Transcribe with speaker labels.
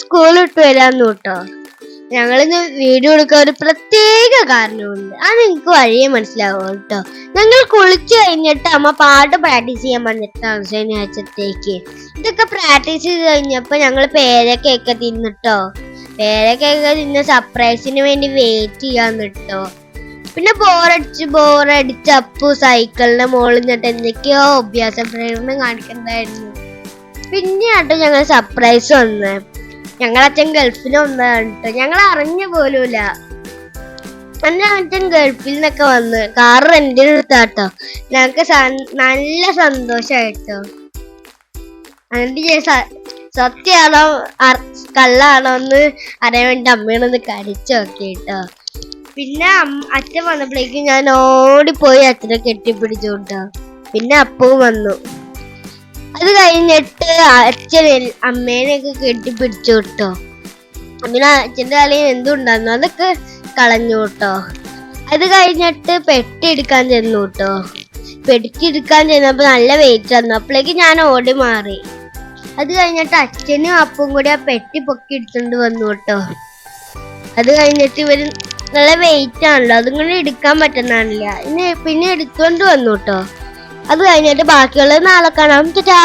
Speaker 1: School വിട്ട് വരാന്ന് കേട്ടോ. ഞങ്ങളിന്ന് വീഡിയോ എടുക്കാൻ ഒരു പ്രത്യേക കാരണമുണ്ട്. അത് നിങ്ങൾക്ക് വഴിയെ മനസ്സിലാവും കേട്ടോ. ഞങ്ങൾ കുളിച്ചു കഴിഞ്ഞിട്ട് അമ്മ പാട്ട് പ്രാക്ടീസ് ചെയ്യാൻ പറഞ്ഞിട്ടാണ് ശനിയാഴ്ചത്തേക്ക്. ഇതൊക്കെ പ്രാക്ടീസ് ചെയ്ത് കഴിഞ്ഞപ്പോ ഞങ്ങൾ പേരക്കൊക്കെ തിന്നിട്ടോ പേരക്കൊക്കെ തിന്ന് സർപ്രൈസിന് വേണ്ടി വെയിറ്റ് ചെയ്യാൻ നിട്ടോ പിന്നെ ബോറടിച്ച് ബോറടിച്ച് അപ്പു സൈക്കിളിന്റെ മുകളിൽ നിന്നിട്ട് എന്തൊക്കെയോ അഭ്യാസ പ്രേരണം കാണിക്കണ്ടായിരുന്നു. പിന്നെ ആട്ടോ ഞങ്ങൾ സർപ്രൈസ് വന്ന്. ഗൾഫിലൊന്നാണ്. ഗൾഫിൽ ഞങ്ങൾ അറിഞ്ഞ പോലുമില്ല. എന്റെ അച്ഛൻ ഗൾഫിൽ നിന്നൊക്കെ വന്ന് കാർ റെന്റിന് എടുത്താട്ടോ. ഞങ്ങൾക്ക് നല്ല സന്തോഷായിട്ടോ. എന്നിട്ട് കള്ളാണോന്ന് കള്ളാണോ എന്ന് അറിയാൻ വേണ്ടി അമ്മയോടൊന്ന് കടിച്ചു നോക്കിട്ടോ. പിന്നെ അച്ഛൻ വന്നപ്പോഴേക്കും ഞാൻ ഓടിപ്പോയി അച്ഛനെ കെട്ടിപ്പിടിച്ചു കേട്ടോ പിന്നെ അപ്പവും വന്നു. അത് കഴിഞ്ഞിട്ട് അച്ഛൻ അമ്മേനെയൊക്കെ കെട്ടിപ്പിടിച്ചു കേട്ടോ അങ്ങനെ അച്ഛന്റെ തലയിൽ എന്തുണ്ടായിരുന്നു? അതൊക്കെ കളഞ്ഞു കേട്ടോ അത് കഴിഞ്ഞിട്ട് പെട്ടി എടുക്കാൻ ചെന്നു കേട്ടോ പെട്ടി എടുക്കാൻ ചെന്നപ്പോ നല്ല വെയിറ്റ് വന്നു. അപ്പോഴേക്ക് ഞാൻ ഓടി മാറി. അത് കഴിഞ്ഞിട്ട് അച്ഛനും അപ്പും കൂടി ആ പെട്ടി പൊക്കി എടുത്തുകൊണ്ട് വന്നു കേട്ടോ അത് കഴിഞ്ഞിട്ട് ഇവർ നല്ല വെയിറ്റ് ആണല്ലോ. അതും കൂടി എടുക്കാൻ പറ്റുന്നില്ല ഇനി പിന്നെ എടുത്തുകൊണ്ട് വന്നു കേട്ടോ അത് കഴിഞ്ഞിട്ട് ബാക്കിയുള്ളത് നാളെ കാണാം. ടാ